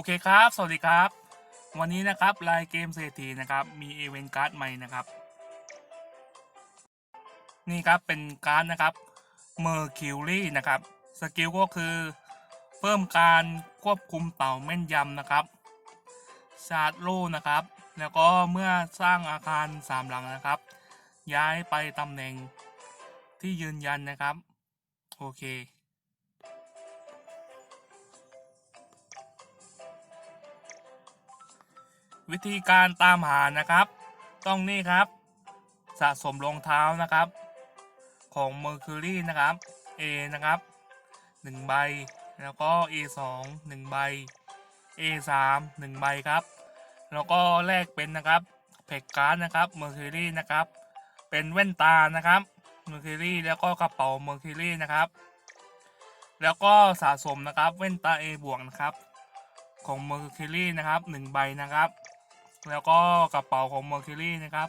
อเคครับ สวัสดีครับ วันนี้นะครับไลน์เกมเศรษฐีนะครับ มีเอเวนต์การ์ดใหม่นะครับ นี่ครับเป็นการ์ดนะครับเมอร์คิวรี่นะครับ สกิลก็คือเพิ่มการควบคุมเต่าแม่นยำนะครับชาร์จโลนะครับ แล้วก็เมื่อสร้างอาคารสามหลังนะครับ ย้ายไปตำแหน่งที่ยืนยันนะครับ โอเค วิธีการตามหานะครับ ต้องนี่ครับ สะสมรองเท้านะครับ ของ Mercury นะครับ A นะครับ 1 ใบ แล้วก็ A 2 1 ใบ A 3 1 ใบครับ แล้วก็แลกเป็นนะครับเพกการ์ดนะครับ Mercury นะครับ เป็นแว่นตานะครับ Mercury แล้วก็กระเป๋า Mercury นะครับ แล้วก็สะสมนะครับแว่นตา A บวกนะครับของ Mercury นะครับ 1 ใบนะครับ แล้วก็กระเป๋าของ Mercury นะครับ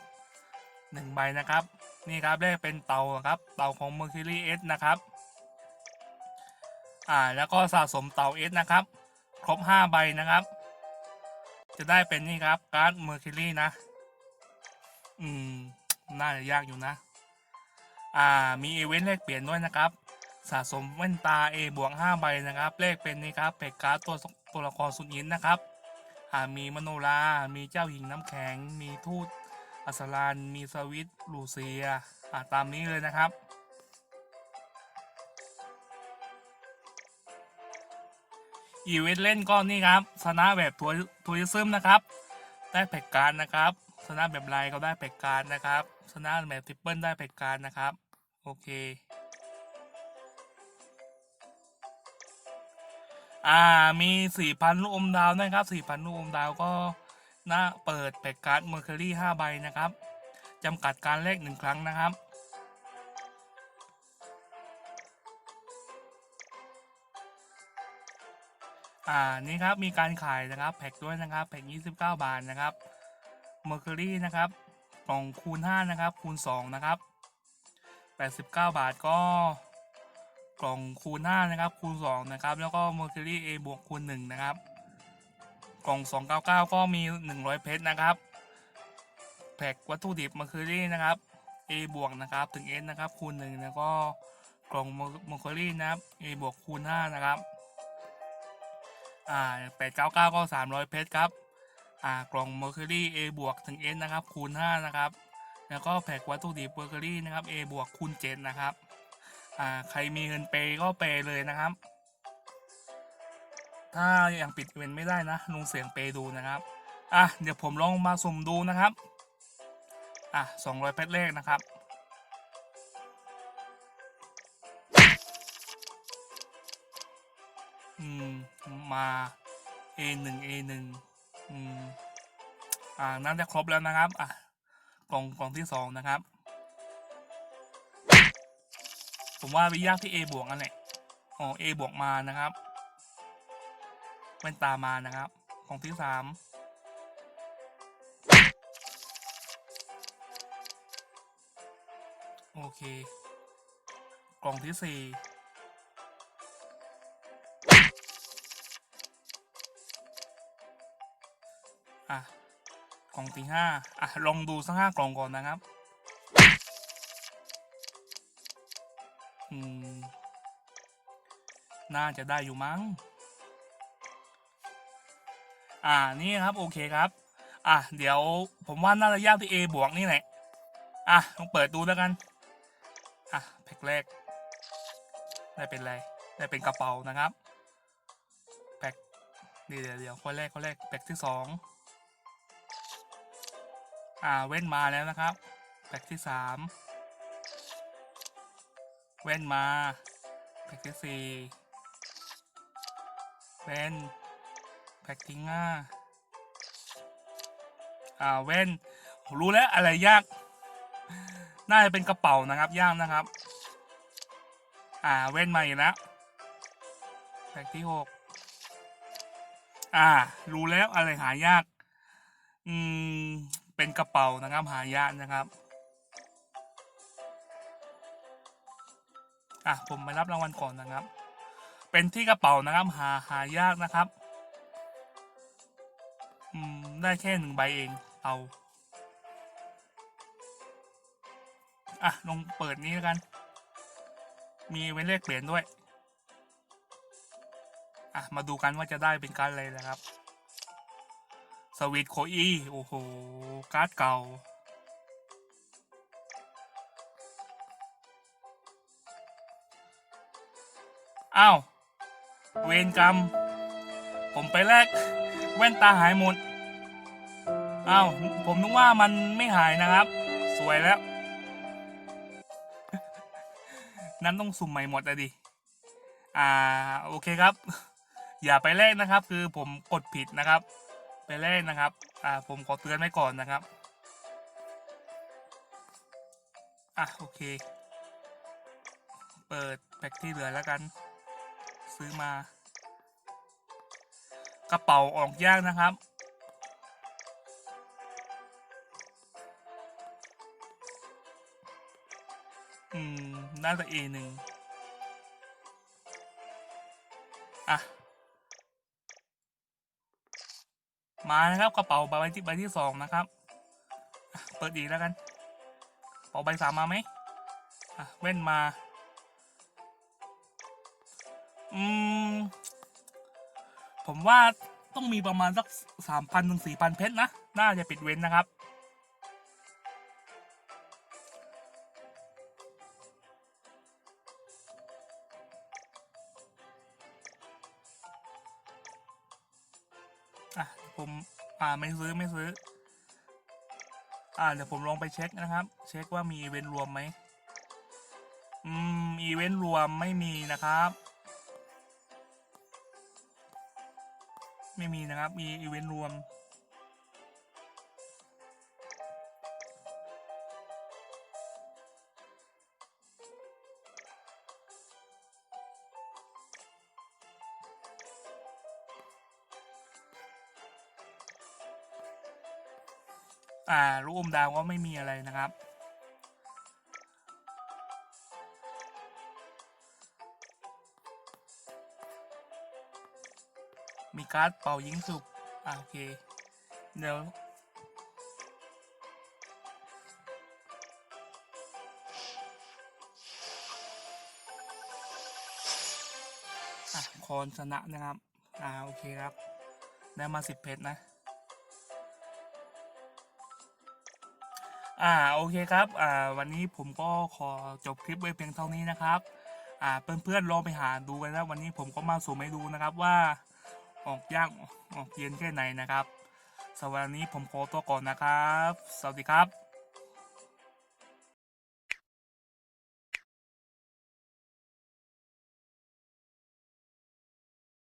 1ใบนะครับ นี่ครับได้เป็นเตาครับ เตาของ Mercury S นะครับ อ่าแล้วก็สะสมเตา S นะครับ ครบ 5 ใบนะครับ จะได้เป็นนี่ครับการ์ด Mercury นะ อืม น่าจะยากอยู่นะ อ่ามีเอเวนต์แลกเปลี่ยนด้วยนะครับ สะสมแว่นตา A บวก5ใบนะครับ เลขเป็นนี่ครับเพกการ์ดตัวตัวละครสุดยินนะครับ มีมโนรา มีเจ้าหญิงน้ำแข็ง มีทูตอัสรานมีสวิตลูเซียอ่าตามนี้เลยนะครับอีเวนต์เล่นก็นี่ครับชนะแบบทัวทัวริซึมนะครับ ได้แพ็กการนะครับชนะแบบไรก็ได้แพ็กการนะครับชนะแบบทริปเปิลได้แพ็กการนะครับ โอเค อ่ามีสี่พันลูกอมดาวนะครับสี่พันลูกอมดาวก็น่าเปิดแพ็กการ์ดเมอร์คิรี่ห้าใบนะครับจำกัดการแลกหนึ่งครั้งนะครับอ่านี่ครับมีการขายนะครับแพ็กด้วยนะครับแพ็ก29 บาทนะครับเมอร์คิรี่นะครับกล่องคูณ 5 นะครับคูณ 2 นะครับ 89 บาทก็ กล่องคูณ5นะครับคูณ2นะครับแล้วก็ Mercury A บวกคูณ1นะครับกล่อง 299 ก็มี 100 เพชรนะครับแพ็กวัตถุดิบ Mercury นะครับ A บวกนะครับถึง S นะครับคูณ1แล้วก็กล่อง Mercury นะครับ A บวกคูณ5นะครับอ่า899 ก็ 300 เพชรครับอ่ากล่อง Mercury A บวกถึง S นะครับคูณ5นะครับแล้วก็แพ็กวัตถุดิบ Mercury นะครับ A บวกคูณ7นะครับ อ่าใครมีเงินเปย์ก็เปย์เลยนะครับ ถ้ายังปิดอีเวนต์ไม่ได้นะลงเสียงเปย์ดูนะครับอะเดี๋ยวผมลองมาสุ่มดูนะครับอะสองร้อยเพชรเลขนะครับอืมมา A หนึ่ง A หนึ่งอืมอ่าน่าจะครบแล้วนะครับ อะกล่องกล่องที่สองนะครับ ผมว่าวิยากที่ A บวกนั่นแหละอ๋อ A บวกมานะครับแว่นตามานะครับ ของที่สามโอเค กล่องที่สี่อะ กล่องที่ห้าอะ ลองดูสักห้ากล่องก่อนนะครับ น่าจะได้อยู่มั้ง อ่านี่ครับโอเคครับ อะเดี๋ยวผมว่าน่าจะยากที่ A บวกนี่แหละอะลองเปิดดูแล้วกัน อะแพ็กแรก ได้เป็นอะไร ได้เป็นกระเป๋านะครับแพ็กเดี๋ยวเดี๋ยวเดี๋ยวข้อแรกข้อแรกแพ็กที่สองอ่าเว้นมาแล้วนะครับแพ็กที่สามเว้นมาแพ็กที่สี่ เว้นแพ็กที่ห้าอ่าเว้นรู้แล้วอะไรยาก น่าจะเป็นกระเป๋านะครับยากนะครับ อ่าเว้นมาอีกแล้วแพ็กที่หกอ่า รู้แล้วอะไรหายาก อืม เป็นกระเป๋านะครับหายากนะครับ อะผมไปรับรางวัลก่อนนะครับ เป็นที่กระเป๋านะครับ หาหายากนะครับ อืม ได้แค่หนึ่งใบเอง เอาอะ ลงเปิดนี้แล้วกัน มีเว้นเลขเปลี่ยนด้วย อะ มาดูกันว่าจะได้เป็นการอะไรนะครับ สวิตโคอีโอ้โห การ์ดเก่า อ้าว เวรกรรม ผมไปแลกแว่นตาหายหมดอ้าวผมนึกว่ามันไม่หายนะครับ สวยแล้ว นั้นต้องสุ่มใหม่หมดอะดิ อ่าโอเคครับ อย่าไปแลกนะครับ คือผมกดผิดนะครับ ไปแลกนะครับ อ่าผมขอเตือนไว้ก่อนนะครับอะโอเค เปิดแพ็กที่เหลือแล้วกัน ซื้อมา กระเป๋าออกยากนะครับ อืม น่าจะ A หนึ่งอะ มานะครับกระเป๋าใบที่ใบที่สองนะครับ เปิดอีกแล้วกันกระเป๋าใบสามมาไหมอะเว้นมา อืม ผมว่าต้องมีประมาณสักสามพันถึงสี่พันเพชรนะ น่าจะปิดเว้นนะครับ อะ ผม อ่า ไม่ซื้อไม่ซื้อ อ่า เดี๋ยวผมลองไปเช็คนะครับ เช็คว่ามีอีเวนต์รวมไหม อืม อีเวนต์รวมไม่มีนะครับ ไม่มีนะครับ มีอีเวนต์รวม อ่าลูกอมดาวก็ไม่มีอะไรนะครับ มีการ์ดเป่ายิงสุกอ่าโอเค เดี๋ยวอะคอนชนะนะครับ อ่า โอเคครับ ได้มาสิบเพชรนะ อ่า โอเคครับ อ่า วันนี้ผมก็ขอจบคลิปไว้เพียงเท่านี้นะครับ อ่า เพื่อนๆลองไปหาดูกันนะ วันนี้ผมก็มาสุ่มให้ดูนะครับว่า ออกยากออกเย็นแค่ไหนนะครับสำหรับวันนี้ผมขอตัวก่อนนะครับ สวัสดีครับ